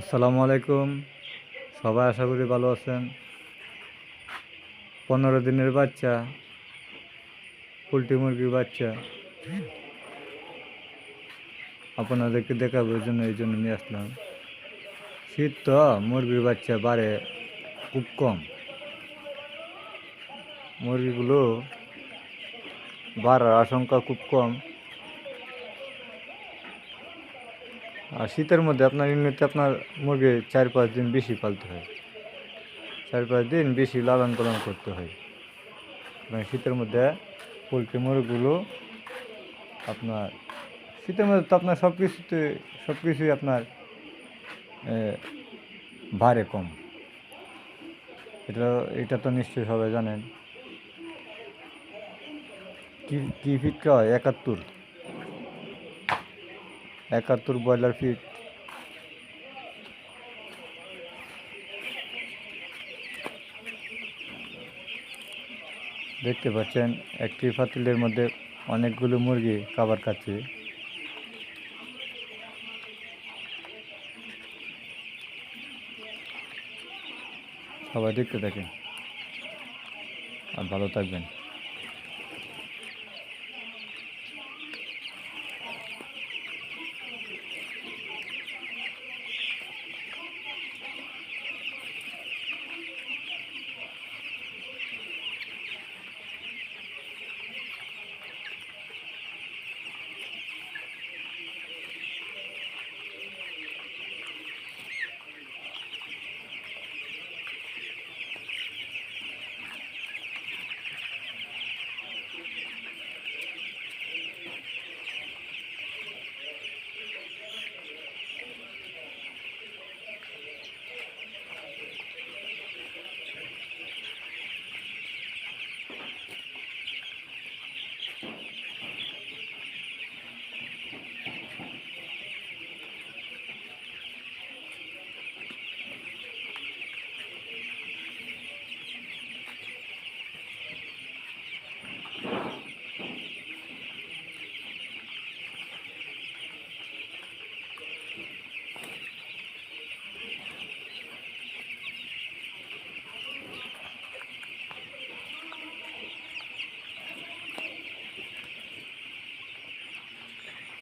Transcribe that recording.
আসসালামু আলাইকুম। সবাই আশা করি ভালো আছেন। পনেরো দিনের বাচ্চা, পোলট্রি মুরগির বাচ্চা। আপনাদেরকে দেখাবো ওই জন্য, এই জন্য নিয়ে আসলাম। শীত তো, মুরগির বাচ্চা বাড়ে খুব কম। মুরগিগুলো বাড়ার আশঙ্কা খুব কম। আর শীতের মধ্যে আপনার এমনিতে আপনার মুরগি চার পাঁচ দিন বেশি পালতে হয়। চার পাঁচ দিন বেশি লালন পালন করতে হয়। মানে শীতের মধ্যে পোলট্রি মুরগিগুলো আপনার, শীতের মধ্যে তো আপনার সব কিছুতে, সব কিছুই আপনার ভারে কম। এটা এটা তো নিশ্চয়ই সবাই জানেন। কি কি ফিট হয়? একাত্তর। একাত্তর ব্রয়লার ফিট। দেখতে পাচ্ছেন, একটি পাতিলের মধ্যে অনেকগুলো মুরগি খাবার খাচ্ছে। সবাই দেখতে থাকেন। আর ভালো থাকবেন।